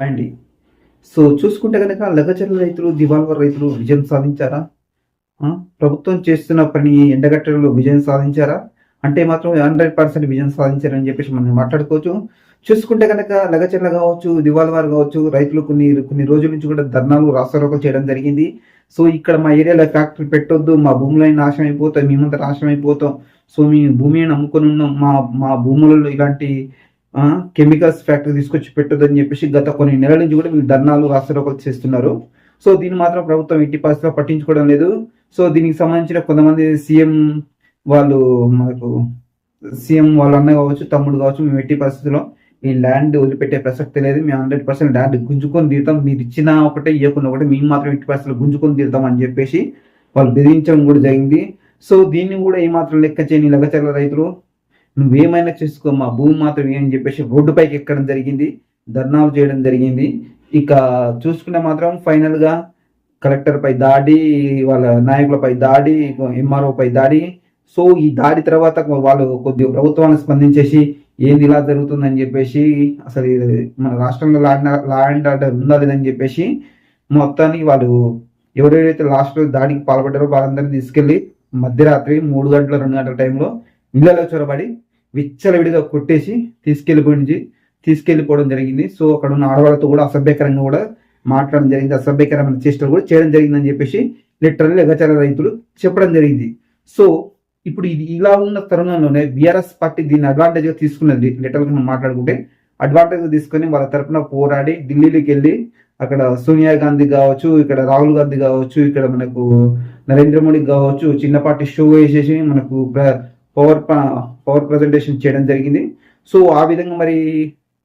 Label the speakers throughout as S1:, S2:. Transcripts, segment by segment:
S1: అండి. సో చూసుకుంటే కనుక లగచర్ల రైతులు దివాల్వర్ రైతులు విజయం సాధించారా? ప్రభుత్వం చేస్తున్న పని ఎండగట్టడంలో విజయం సాధించారా? అంటే మాత్రం హండ్రెడ్ పర్సెంట్ విజయం సాధించారని చెప్పేసి మనం మాట్లాడుకోవచ్చు. చూసుకుంటే కనుక లగచర్ల కావచ్చు దివాల్వార్ కావచ్చు రైతులు కొన్ని కొన్ని రోజుల నుంచి కూడా ధర్నాలు రాస్తారోకలు చేయడం జరిగింది. సో ఇక్కడ మా ఏరియాలో ఫ్యాక్టరీ పెట్టొద్దు మా భూములైన నాశనం అయిపోతాం మేమంతా నాశనం అయిపోతాం. సో మీ భూమిని నమ్ముకొని ఉన్నాం. మా మా భూములలో ఇలాంటి కెమికల్స్ ఫ్యాక్టరీ తీసుకొచ్చి పెట్టొద్దని చెప్పేసి గత కొన్ని నెలల నుంచి కూడా వీళ్ళు ధర్నాలు రాస్తారోకలు చేస్తున్నారు. సో దీన్ని మాత్రం ప్రభుత్వం ఎట్టి పరిస్థితిలో పట్టించుకోవడం లేదు. సో దీనికి సంబంధించిన కొంతమంది సీఎం వాళ్ళు మనకు సీఎం వాళ్ళ అన్న కావచ్చు తమ్ముడు కావచ్చు మేము ఎట్టి పరిస్థితిలో ఈ ల్యాండ్ వదిలిపెట్టే ప్రసక్తి లేదు. మేము హండ్రెడ్ పర్సెంట్ ల్యాండ్ గుంజుకొని తీరుతాం. మీరు ఇచ్చిన ఒకటే ఇవ్వకుండా ఒకటే మేము మాత్రం ఎట్టి పరిస్థితులు గుంజుకొని తీరుతాం అని చెప్పేసి వాళ్ళు బెదిరించడం కూడా జరిగింది. సో దీన్ని కూడా ఏమాత్రం లెక్క చేయని లగచర్ల రైతులు నువ్వేమైనా చేసుకో మా భూమి మాత్రం ఏం చెప్పేసి రోడ్డుపైకి ఎక్కడం జరిగింది ధర్నాలు చేయడం జరిగింది. ఇక చూసుకుంటే మాత్రం ఫైనల్గా కలెక్టర్పై దాడి వాళ్ళ నాయకులపై దాడి ఎంఆర్ఓపై దాడి. సో ఈ దాడి తర్వాత వాళ్ళు కొద్దిగా ప్రభుత్వాన్ని స్పందించేసి ఏంది ఇలా జరుగుతుందని చెప్పేసి అసలు మన రాష్ట్రంలో లా లా అండ్ ఆర్డర్ ఉందా లేదని చెప్పేసి మొత్తానికి వాళ్ళు ఎవరెవరైతే లాస్ట్లో దాడికి పాల్పడ్డారో వాళ్ళందరినీ తీసుకెళ్ళి మధ్యరాత్రి మూడు గంటల రెండు గంటల టైంలో ఇళ్ళలో చొరబడి విచ్చలవిడిగా కొట్టేసి తీసుకెళ్ళిపోయి తీసుకెళ్ళిపోవడం జరిగింది. సో అక్కడ ఉన్న ఆడవాళ్ళతో కూడా అసభ్యకరంగా కూడా మాట్లాడడం జరిగింది. అసభ్యకరమైన చేష్టలు కూడా చేయడం జరిగిందని చెప్పేసి లిటరల్లీ ఎగచాల రైతులు చెప్పడం జరిగింది. సో ఇప్పుడు ఇది ఇలా ఉన్న తరుణంలోనే బీఆర్ఎస్ పార్టీ దీన్ని అడ్వాంటేజ్గా తీసుకున్నది. లిటరల్ మనం మాట్లాడుకుంటే అడ్వాంటేజ్ తీసుకొని వాళ్ళ తరపున పోరాడి ఢిల్లీలోకి వెళ్ళి అక్కడ సోనియా గాంధీ కావచ్చు ఇక్కడ రాహుల్ గాంధీ కావచ్చు ఇక్కడ మనకు నరేంద్ర మోడీ కావచ్చు చిన్నపాటి షో వేసేసి మనకు పవర్ పవర్ ప్రజెంటేషన్ చేయడం జరిగింది. సో ఆ విధంగా మరి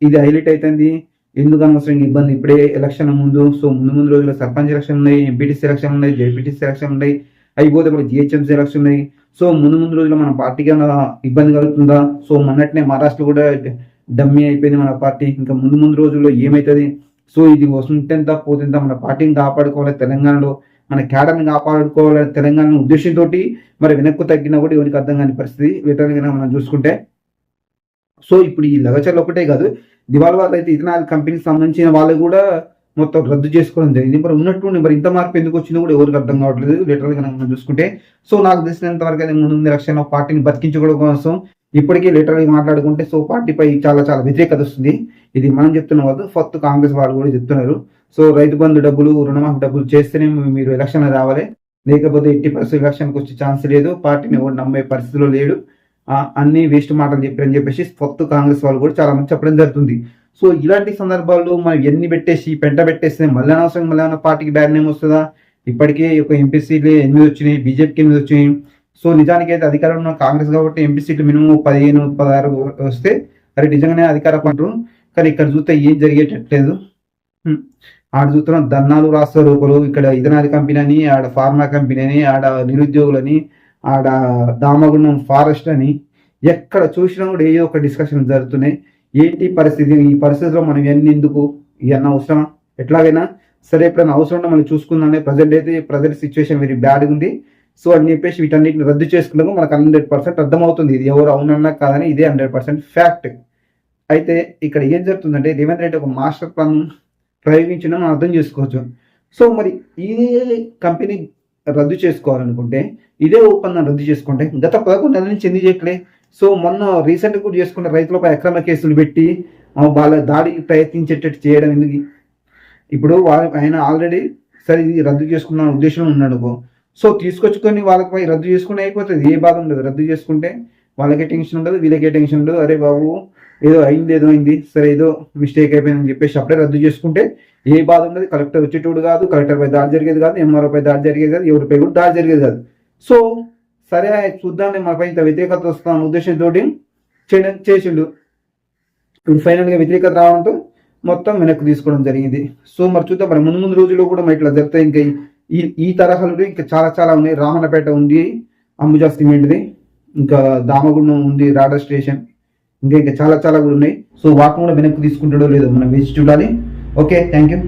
S1: ఇది హైలైట్ అవుతుంది ఎందుకు అనవసరం ఇబ్బంది? ఇప్పుడే ఎలక్షన్ ముందు సో ముందు ముందు రోజుల్లో సర్పంచ్ ఎలక్షన్ ఉన్నాయి ఎంపీటీసీ ఎలక్షన్ ఉన్నాయి జేపీటీసీ ఎలక్షన్ ఉన్నాయి అయిపోతే మరి జిహెచ్ఎంసీ ఎలక్షన్ ఉన్నాయి. సో ముందు ముందు రోజుల్లో మన పార్టీకి ఇబ్బంది కలుగుతుందా? సో మొన్నట్నే మహారాష్ట్ర కూడా డమ్మీ అయిపోయింది మన పార్టీ ఇంకా ముందు ముందు రోజుల్లో ఏమవుతుంది సో ఇది వస్తుంటేంత పోతేంత మన పార్టీని కాపాడుకోవాలి తెలంగాణలో. మన క్యాడర్ని కాపాడుకోవాలి తెలంగాణ ఉద్దేశంతో మరి వెనక్కు తగ్గినా కూడా ఎవరికి అర్థం కాని పరిస్థితి లిటరల్గా మనం చూసుకుంటే. సో ఇప్పుడు ఈ లగచర్లు ఒకటే కాదు దివాళ వాళ్ళు అయితే ఇథనాల్ కంపెనీకి సంబంధించిన వాళ్ళు కూడా మొత్తం రద్దు చేసుకోవడం జరిగింది. మరి ఉన్నట్టుండి మరి ఇంత మార్పు ఎందుకు వచ్చిందో కూడా ఎవరికి అర్థం కావట్లేదు లిటరల్గా మనం చూసుకుంటే. సో నాకు తెలిసినంత వరకు అయితే ముందు ముందు పార్టీని బతికించుకోవడం కోసం ఇప్పటికీ లిటరల్ మాట్లాడుకుంటే సో పార్టీపై చాలా చాలా వ్యతిరేకత వస్తుంది. ఇది మనం చెప్తున్న వద్దు ఫస్ట్ కాంగ్రెస్ వాళ్ళు కూడా చెప్తున్నారు. సో రైతు బంధు డబ్బులు రుణమాఫీ డబ్బులు చేస్తేనే మీరు ఎలక్షన్ రావాలి. లేకపోతే ఎట్టి పరిస్థితి ఎలక్షన్కి వచ్చే ఛాన్స్ లేదు. పార్టీని కూడా నమ్మే పరిస్థితిలో లేడు. అన్ని వేస్ట్ మాటలు చెప్పారని చెప్పేసి ఫస్ట్ కాంగ్రెస్ వాళ్ళు కూడా చాలా మంది చెప్పడం జరుగుతుంది. సో ఇలాంటి సందర్భాల్లో మనం ఎన్ని పెట్టేసి పెంట పెట్టేస్తే మళ్ళీ అనవసరం మళ్ళీ పార్టీకి బ్యాడ్ నేమ్ వస్తుందా? ఇప్పటికే ఒక ఎంపీ ఎనిమిది వచ్చినాయి బీజేపీకి ఎనిమిది వచ్చినాయి. సో నిజానికి అయితే అధికారంలో ఉన్న కాంగ్రెస్ కాబట్టి ఎంపీ సీట్లు మినిమం పదిహేను పదహారు వస్తే అది నిజంగానే అధికార అంటారు కానీ ఇక్కడ చూస్తే ఏం జరిగేటట్లేదు. ఆడ చూస్తున్నాం దన్నాలు రాస్తారు ఒకరు. ఇక్కడ ఇదనాది కంపెనీ అని ఆడ ఫార్మా కంపెనీ అని ఆడ నిరుద్యోగులని ఆడ దామగుండం ఫారెస్ట్ అని ఎక్కడ చూసినా కూడా ఏదో ఒక డిస్కషన్ జరుగుతున్నాయి. ఏంటి పరిస్థితి? ఈ పరిస్థితిలో మనం ఇవన్నీ ఎందుకు? ఇవన్నీ అవసరమా? ఎట్లాగైనా సరే ఎప్పుడైనా అవసరం ఉంటే మనం చూసుకుందాం. ప్రజెంట్ అయితే ప్రజెంట్ సిచ్యువేషన్ వెరీ బ్యాడ్గా ఉంది. సో అని చెప్పేసి వీటన్నిటిని రద్దు చేసుకున్నాము మనకు హండ్రెడ్ పర్సెంట్ అర్థమవుతుంది. ఇది ఎవరు అవునన్నా కాదని ఇదే హండ్రెడ్ పర్సెంట్ ఫ్యాక్ట్ అయితే ఇక్కడ ఏం జరుగుతుందంటే రేవంత్ రెడ్డి ఒక మాస్టర్ ప్లాన్ ప్రయోగించిన మనం అర్థం చేసుకోవచ్చు. సో మరి ఇదే కంపెనీ రద్దు చేసుకోవాలనుకుంటే ఇదే ఒప్పందం రద్దు చేసుకుంటే గత పదకొండు నెలల నుంచి ఎందుకు చేయట్లే? సో మొన్న రీసెంట్గా కూడా చేసుకున్న రైతులపై అక్రమ కేసులు పెట్టి వాళ్ళ దాడికి ప్రయత్నించేటట్టు చేయడం ఎందుకు? ఇప్పుడు వారు ఆయన ఆల్రెడీ సరే ఇది రద్దు చేసుకున్న ఉద్దేశం ఉన్నాడు సో తీసుకొచ్చుకొని వాళ్ళకి రద్దు చేసుకుని అయిపోతుంది. ఏ బాధ ఉండదు. రద్దు చేసుకుంటే వాళ్ళకే టెన్షన్ ఉండదు వీళ్ళకే టెన్షన్ ఉండదు. అరే బాబు ఏదో అయింది ఏదో అయింది. సరే ఏదో మిస్టేక్ అయిపోయిందని చెప్పేసి అప్పుడే రద్దు చేసుకుంటే ఏ బాధ ఉండదు. కలెక్టర్ వచ్చేటోడు కాదు కలెక్టర్ పై దాడి జరిగేది కాదు ఎంఆర్ఓ పై దాడి జరిగేది కాదు ఎవరిపై కూడా దాడి జరిగేది కాదు. సో సరే చూద్దాం మనపై ఇంత వ్యతిరేకత వస్తాను ఉద్దేశంతో చేయడం చేసిండు. ఇప్పుడు ఫైనల్గా వ్యతిరేకత రావడంతో మొత్తం వెనక్కి తీసుకోవడం జరిగింది. సో మరి చూద్దాం మరి ముందు ముందు రోజుల్లో కూడా మరి ఇట్లా జరుగుతాయి ఇంకా ఈ ఈ తరహాలు ఇంకా చాలా చాలా ఉన్నాయి. రామన్నపేట ఉంది అంబుజా సిమెంట్ది ఇంకా దామగుండం ఉంది రాడా స్టేషన్ ఇంకా ఇంకా చాలా చాలా కూడా ఉన్నాయి. సో వాటిని కూడా వెనక్కి తీసుకుంటాడో లేదో మనం వేచి చూడాలి. Okay thank you